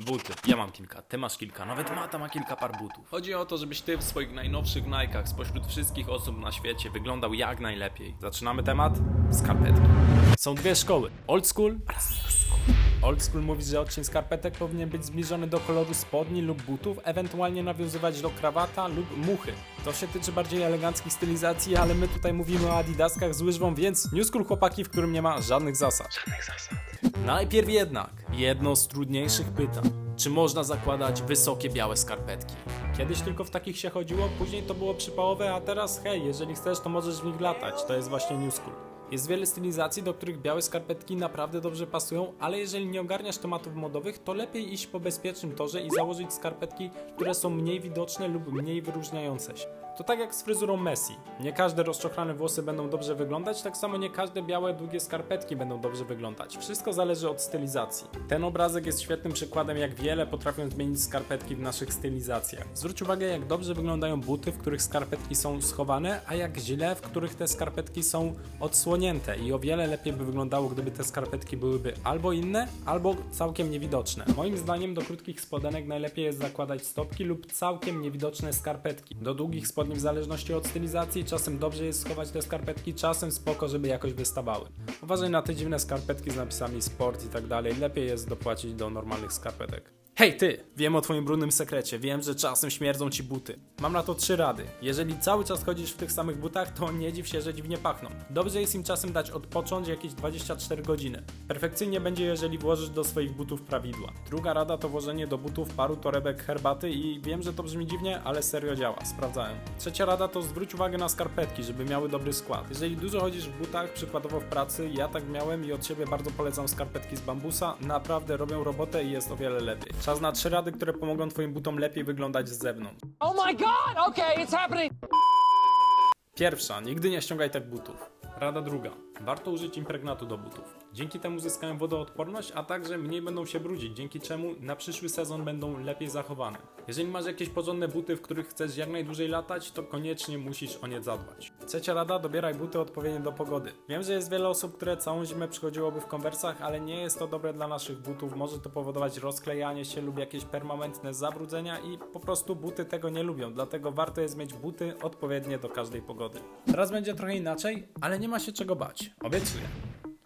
Buty. Ja mam kilka, ty masz kilka, nawet Mata ma kilka par butów. Chodzi o to, żebyś ty w swoich najnowszych Nike'ach spośród wszystkich osób na świecie wyglądał jak najlepiej. Zaczynamy temat? Skarpetki. Są dwie szkoły. Old school oraz new school. Old school mówi, że odcień skarpetek powinien być zbliżony do koloru spodni lub butów, ewentualnie nawiązywać do krawata lub muchy. To się tyczy bardziej eleganckich stylizacji, ale my tutaj mówimy o adidaskach z łyżwą, więc new school chłopaki, w którym nie ma żadnych zasad. Żadnych zasad. Najpierw jednak jedno z trudniejszych pytań. Czy można zakładać wysokie białe skarpetki? Kiedyś tylko w takich się chodziło, później to było przypałowe, a teraz hej, jeżeli chcesz, to możesz w nich latać. To jest właśnie new school. Jest wiele stylizacji, do których białe skarpetki naprawdę dobrze pasują, ale jeżeli nie ogarniasz tematów modowych, to lepiej iść po bezpiecznym torze i założyć skarpetki, które są mniej widoczne lub mniej wyróżniające się. To tak jak z fryzurą Messi. Nie każde rozczochrane włosy będą dobrze wyglądać, tak samo nie każde białe, długie skarpetki będą dobrze wyglądać. Wszystko zależy od stylizacji. Ten obrazek jest świetnym przykładem, jak wiele potrafią zmienić skarpetki w naszych stylizacjach. Zwróć uwagę, jak dobrze wyglądają buty, w których skarpetki są schowane, a jak źle, w których te skarpetki są odsłonięte. I o wiele lepiej by wyglądało, gdyby te skarpetki byłyby albo inne, albo całkiem niewidoczne. Moim zdaniem do krótkich spodenek najlepiej jest zakładać stopki lub całkiem niewidoczne skarpetki. Do długich spodni w zależności od stylizacji czasem dobrze jest schować te skarpetki, czasem spoko, żeby jakoś wystawały. Uważaj na te dziwne skarpetki z napisami sport i tak dalej. Lepiej jest dopłacić do normalnych skarpetek. Hej ty! Wiem o twoim brudnym sekrecie, wiem, że czasem śmierdzą ci buty. Mam na to trzy rady. Jeżeli cały czas chodzisz w tych samych butach, to nie dziw się, że dziwnie pachną. Dobrze jest im czasem dać odpocząć jakieś 24 godziny. Perfekcyjnie będzie, jeżeli włożysz do swoich butów prawidła. Druga rada to włożenie do butów paru torebek herbaty i wiem, że to brzmi dziwnie, ale serio działa, sprawdzałem. Trzecia rada to zwróć uwagę na skarpetki, żeby miały dobry skład. Jeżeli dużo chodzisz w butach, przykładowo w pracy, ja tak miałem i od siebie bardzo polecam skarpetki z bambusa, naprawdę robią robotę i jest o wiele lepiej. Czas na trzy rady, które pomogą twoim butom lepiej wyglądać z zewnątrz. Oh my god! Okay, it's happening. Pierwsza, nigdy nie ściągaj tak butów. Rada druga, warto użyć impregnatu do butów. Dzięki temu zyskają wodoodporność, a także mniej będą się brudzić, dzięki czemu na przyszły sezon będą lepiej zachowane. Jeżeli masz jakieś porządne buty, w których chcesz jak najdłużej latać, to koniecznie musisz o nie zadbać. Trzecia rada, dobieraj buty odpowiednie do pogody. Wiem, że jest wiele osób, które całą zimę przychodziłoby w konwersach, ale nie jest to dobre dla naszych butów. Może to powodować rozklejanie się lub jakieś permanentne zabrudzenia i po prostu buty tego nie lubią, dlatego warto jest mieć buty odpowiednie do każdej pogody. Teraz będzie trochę inaczej, ale nie ma się czego bać. Obiecuję.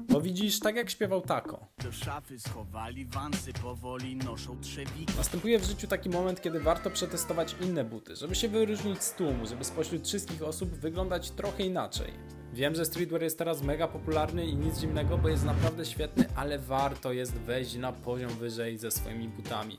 Bo widzisz, tak jak śpiewał Tako. Do szafy schowali wansy, powoli noszą trzewiki. Następuje w życiu taki moment, kiedy warto przetestować inne buty, żeby się wyróżnić z tłumu, żeby spośród wszystkich osób wyglądać trochę inaczej. Wiem, że streetwear jest teraz mega popularny i nic dziwnego, bo jest naprawdę świetny, ale warto jest wejść na poziom wyżej ze swoimi butami.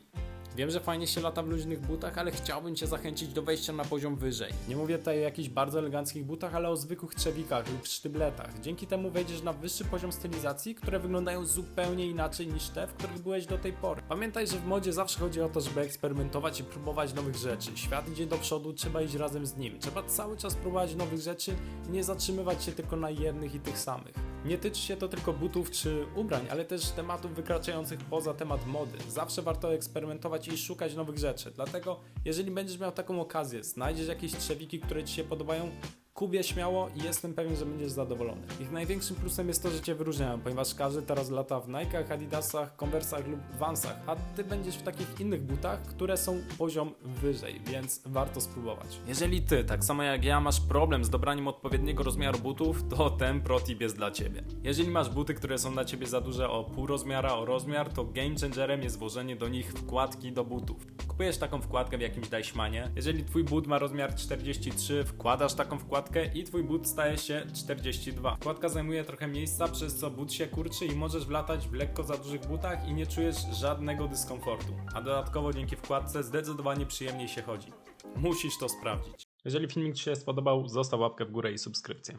Wiem, że fajnie się lata w luźnych butach, ale chciałbym Cię zachęcić do wejścia na poziom wyżej. Nie mówię tutaj o jakichś bardzo eleganckich butach, ale o zwykłych trzewikach lub sztybletach. Dzięki temu wejdziesz na wyższy poziom stylizacji, które wyglądają zupełnie inaczej niż te, w których byłeś do tej pory. Pamiętaj, że w modzie zawsze chodzi o to, żeby eksperymentować i próbować nowych rzeczy. Świat idzie do przodu, trzeba iść razem z nim. Trzeba cały czas próbować nowych rzeczy i nie zatrzymywać się tylko na jednych i tych samych. Nie tyczy się to tylko butów czy ubrań, ale też tematów wykraczających poza temat mody. Zawsze warto eksperymentować i szukać nowych rzeczy. Dlatego, jeżeli będziesz miał taką okazję, znajdziesz jakieś trzewiki, które Ci się podobają, kupię śmiało i jestem pewien, że będziesz zadowolony. Ich największym plusem jest to, że Cię wyróżniają, ponieważ każdy teraz lata w Nike'ach, Adidasach, Conversach lub Vansach, a Ty będziesz w takich innych butach, które są poziom wyżej, więc warto spróbować. Jeżeli Ty, tak samo jak ja, masz problem z dobraniem odpowiedniego rozmiaru butów, to ten protip jest dla Ciebie. Jeżeli masz buty, które są dla Ciebie za duże o pół rozmiara, o rozmiar, to game changerem jest włożenie do nich wkładki do butów. Kupujesz taką wkładkę w jakimś Deichmanie. Jeżeli Twój but ma rozmiar 43, wkładasz taką wkładkę i Twój but staje się 42. Wkładka zajmuje trochę miejsca, przez co but się kurczy i możesz wlatać w lekko za dużych butach i nie czujesz żadnego dyskomfortu. A dodatkowo dzięki wkładce zdecydowanie przyjemniej się chodzi. Musisz to sprawdzić. Jeżeli filmik Ci się spodobał, zostaw łapkę w górę i subskrypcję.